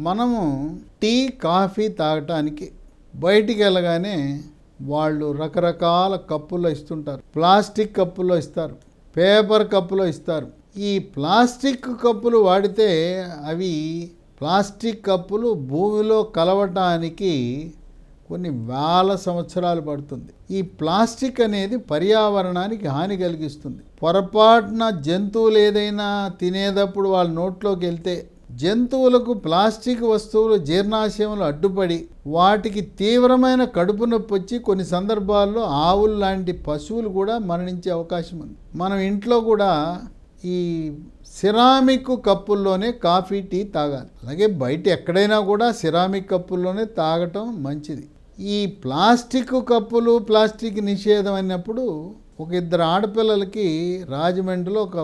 మనము tea coffee తాగటానికి బయటికి వెళ్ళగానే వాళ్ళు రకరకాల కప్పుల్లో ఇస్తుంటారు. ప్లాస్టిక్ కప్పుల్లో ఇస్తారు. పేపర్ కప్పులో ఇస్తారు. ఈ ప్లాస్టిక్ కప్పులు వాడితే అవి ప్లాస్టిక్ కప్పులు భూమిలో కలవటానికి కొన్ని వేల సంవత్సరాలు పడుతుంది. ఈ ప్లాస్టిక్ అనేది పర్యావరణానికి హాని కలిగిస్తుంది. పొరపాటున జంతువులు ఏదైనా తినేటప్పుడు వాళ్ళ నోట్లోకి వెళ్తే జంతువులకు ప్లాస్టిక్ వస్తువులు జీర్ణాశయంలో అడ్డుపడి వాటికి తీవ్రమైన కడుపు నొప్పి వచ్చి కొన్ని సందర్భాల్లో ఆవులు లాంటి పశువులు కూడా మరణించే అవకాశం ఉంది. మనం ఇంట్లో కూడా ఈ సిరామిక్ కప్పుల్లోనే కాఫీ టీ తాగాలి. అలాగే బయట ఎక్కడైనా కూడా సిరామిక్ కప్పుల్లోనే తాగటం మంచిది. ఈ ప్లాస్టిక్ కప్పులు ప్లాస్టిక్ నిషేధం అయినప్పుడు ఒక ఇద్దరు ఆడపిల్లలకి రాజమండ్రిలో ఒక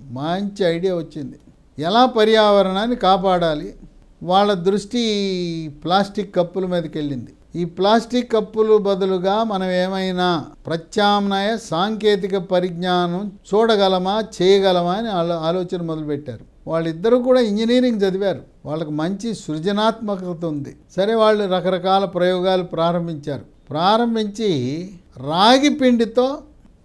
మంచి ఐడియా వచ్చింది. ఎలా పర్యావరణాన్ని కాపాడాలి? వాళ్ళ దృష్టి ప్లాస్టిక్ కప్పుల మీదకి వెళ్ళింది ఈ ప్లాస్టిక్ కప్పులు బదులుగా మనం ఏమైనా ప్రత్యామ్నాయ సాంకేతిక పరిజ్ఞానం చూడగలమా చేయగలమా అని ఆలో- ఆలోచన మొదలుపెట్టారు. వాళ్ళిద్దరూ కూడా ఇంజనీరింగ్ చదివారు. వాళ్ళకి మంచి సృజనాత్మకత ఉంది. సరే వాళ్ళు రకరకాల ప్రయోగాలు ప్రారంభించారు. ప్రారంభించి రాగి పిండితో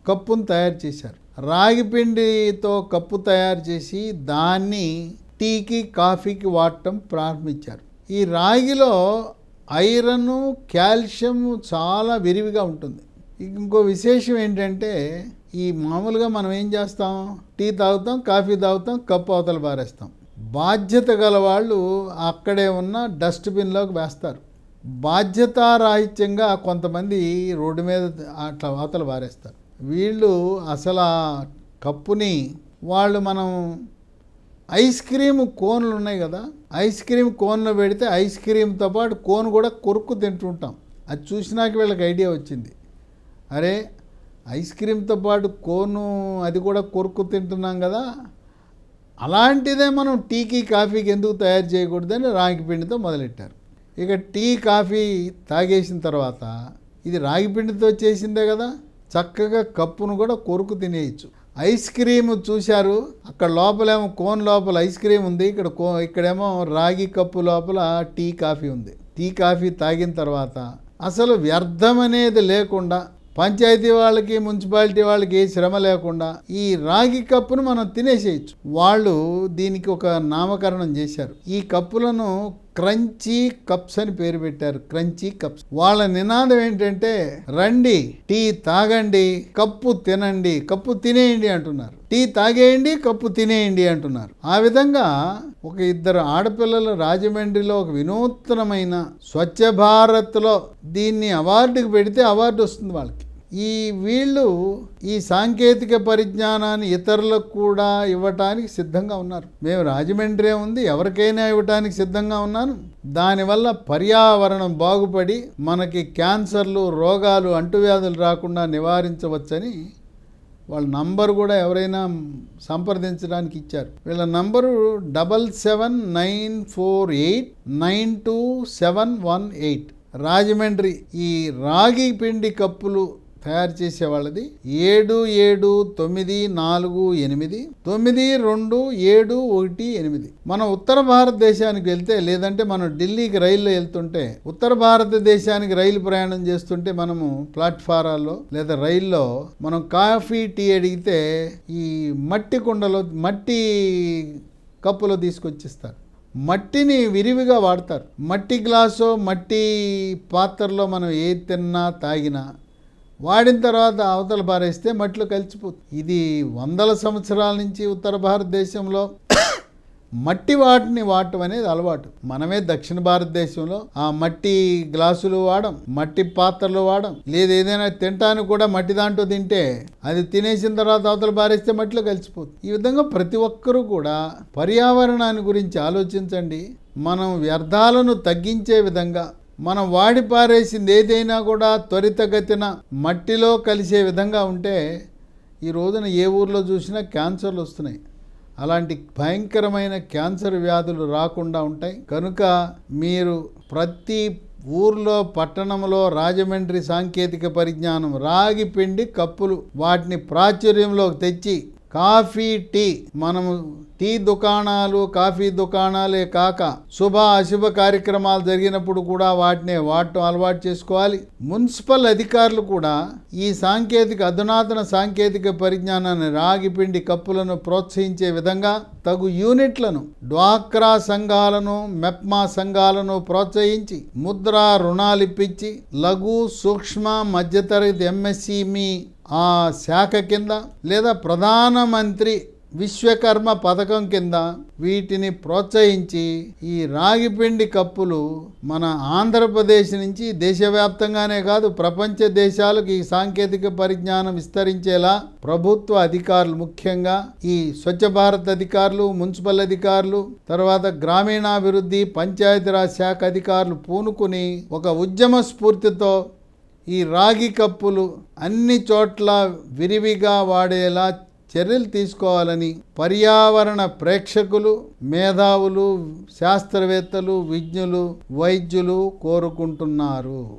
కప్పును తయారు చేశారు. రాగి పిండితో కప్పు తయారు చేసి దాన్ని టీకి కాఫీకి వాడటం ప్రారంభించారు. ఈ రాగిలో ఐరన్ కాల్షియం చాలా విరివిగా ఉంటుంది. ఇంకో విశేషం ఏంటంటే ఈ మామూలుగా మనం ఏం చేస్తాం? టీ తాగుతాం కాఫీ తాగుతాం కప్పు అవతల పారేస్తాం. బాధ్యత గల వాళ్ళు అక్కడే ఉన్న డస్ట్బిన్లోకి వేస్తారు. బాధ్యతారాహిత్యంగా కొంతమంది రోడ్డు మీద అట్లా అవతల పారేస్తారు. వీళ్ళు అసలు ఆ కప్పుని వాళ్ళు మనం ఐస్ క్రీమ్ కోన్లు ఉన్నాయి కదా ఐస్ క్రీమ్ కోన్లో పెడితే ఐస్ క్రీమ్తో పాటు కోన్ కూడా కొరుక్కు తింటుంటాం. అది చూసినాక వీళ్ళకి ఐడియా వచ్చింది. అరే ఐస్ క్రీమ్తో పాటు కోను అది కూడా కొరుక్కు తింటున్నాం కదా అలాంటిదే మనం టీకి కాఫీకి ఎందుకు తయారు చేయకూడదని రాగి పిండితో మొదలెట్టారు. ఇక టీ కాఫీ తాగేసిన తర్వాత ఇది రాగి పిండితో చేసిందే కదా చక్కగా కప్పును కూడా కొరుకు తినేయచ్చు. ఐస్ క్రీమ్ చూశారు? అక్కడ లోపలేమో కోన్ లోపల ఐస్ క్రీమ్ ఉంది. ఇక్కడ కో ఇక్కడేమో రాగి కప్పు లోపల టీ కాఫీ ఉంది. టీ కాఫీ తాగిన తర్వాత అసలు వ్యర్థం అనేది లేకుండా పంచాయతీ వాళ్ళకి మున్సిపాలిటీ వాళ్ళకి ఏ శ్రమ లేకుండా ఈ రాగి కప్పును మనం తినేసేయచ్చు. వాళ్ళు దీనికి ఒక నామకరణం చేశారు. ఈ కప్పులను క్రంచీ కప్స్ అని పేరు పెట్టారు. Crunchy Cups. వాళ్ళ నినాదం ఏంటంటే రండి టీ తాగండి కప్పు తినండి కప్పు తినేయండి అంటున్నారు. టీ తాగేయండి కప్పు తినేయండి అంటున్నారు. ఆ విధంగా ఒక ఇద్దరు ఆడపిల్లలు రాజమండ్రిలో ఒక వినూత్నమైన స్వచ్ఛ భారత్లో దీన్ని అవార్డుకి పెడితే అవార్డు వస్తుంది వాళ్ళకి. ఈ వీళ్ళు ఈ సాంకేతిక పరిజ్ఞానాన్ని ఇతరులకు కూడా ఇవ్వటానికి సిద్ధంగా ఉన్నారు. మేము రాజమండ్రి ఉంది ఎవరికైనా ఇవ్వటానికి సిద్ధంగా ఉన్నాను. దానివల్ల పర్యావరణం బాగుపడి మనకి క్యాన్సర్లు రోగాలు అంటువ్యాధులు రాకుండా నివారించవచ్చని వాళ్ళ నంబర్ కూడా ఎవరైనా సంప్రదించడానికి ఇచ్చారు. వీళ్ళ number double seven nine four eight nine two seven one eight. Rajahmundry ఈ రాగి పిండి కప్పులు తయారు చేసే వాళ్ళది ఏడు ఏడు తొమ్మిది నాలుగు ఎనిమిది తొమ్మిది రెండు ఏడు ఒకటి ఎనిమిది. మనం ఉత్తర భారతదేశానికి వెళ్తే లేదంటే మనం ఢిల్లీకి రైల్లో వెళ్తుంటే ఉత్తర భారతదేశానికి రైలు ప్రయాణం చేస్తుంటే మనము ప్లాట్ఫారాల్లో లేదా రైల్లో మనం కాఫీ టీ అడిగితే ఈ మట్టి కుండలో మట్టి కప్పులో తీసుకొచ్చిస్తారు. మట్టిని విరివిగా వాడతారు. మట్టి గ్లాసు మట్టి పాత్రలో మనం ఏది తిన్నా తాగినా వాడిన తర్వాత అవతల పారేస్తే మట్టిలో కలిసిపోతుంది. ఇది వందల సంవత్సరాల నుంచి ఉత్తర భారతదేశంలో మట్టి వాటిని వాడటం అనేది అలవాటు. మనమే దక్షిణ భారతదేశంలో ఆ మట్టి గ్లాసులు వాడం మట్టి పాత్రలు వాడం లేదు ఏదైనా తినటానికి కూడా మట్టి దాంట్లో తింటే అది తినేసిన తర్వాత అవతల బారేస్తే మట్టిలో కలిసిపోతుంది. ఈ విధంగా ప్రతి ఒక్కరూ కూడా పర్యావరణాన్ని గురించి ఆలోచించండి. మనం వ్యర్థాలను తగ్గించే విధంగా మనం వాడి పారేసింది ఏదైనా కూడా త్వరితగతిన మట్టిలో కలిసే విధంగా ఉంటే ఈ రోజున ఏ ఊర్లో చూసినా క్యాన్సర్లు వస్తున్నాయి. అలాంటి భయంకరమైన క్యాన్సర్ వ్యాధులు రాకుండా ఉంటాయి. కనుక మీరు ప్రతి ఊర్లో పట్టణంలో రాజమండ్రి సాంకేతిక పరిజ్ఞానం రాగి పిండి కప్పులు వాటిని ప్రాచుర్యంలోకి తెచ్చి కాఫీ టీ. మనము టీ దుకాణాలు కాఫీ దుకాణాలే కాక శుభ అశుభ కార్యక్రమాలు జరిగినప్పుడు కూడా వాటినే వాడటం అలవాటు చేసుకోవాలి. మున్సిపల్ అధికారులు కూడా ఈ సాంకేతిక అధునాతన సాంకేతిక పరిజ్ఞానాన్ని రాగి పిండి కప్పులను ప్రోత్సహించే విధంగా తగు యూనిట్లను డ్వాక్రా సంఘాలను మెప్మా సంఘాలను ప్రోత్సహించి ముద్రా రుణాలు ఇప్పించి లఘు సూక్ష్మ మధ్యతరగతి ఎంఎస్సిమి ఆ శాఖ కింద లేదా ప్రధానమంత్రి విశ్వకర్మ పథకం కింద వీటిని ప్రోత్సహించి ఈ రాగిపిండి కప్పులు మన ఆంధ్రప్రదేశ్ నుంచి దేశవ్యాప్తంగానే కాదు ప్రపంచ దేశాలకు ఈ సాంకేతిక పరిజ్ఞానం విస్తరించేలా ప్రభుత్వ అధికారులు ముఖ్యంగా ఈ స్వచ్ఛ భారత్ అధికారులు మున్సిపల్ అధికారులు తర్వాత గ్రామీణాభివృద్ధి పంచాయతీరాజ్ శాఖ అధికారులు పూనుకుని ఒక ఉద్యమ స్ఫూర్తితో ఈ రాగి కప్పులు అన్ని చోట్ల విరివిగా వాడేలా చర్యలు తీసుకోవాలని పర్యావరణ ప్రేక్షకులు మేధావులు శాస్త్రవేత్తలు విజ్ఞులు వైద్యులు కోరుకుంటున్నారు.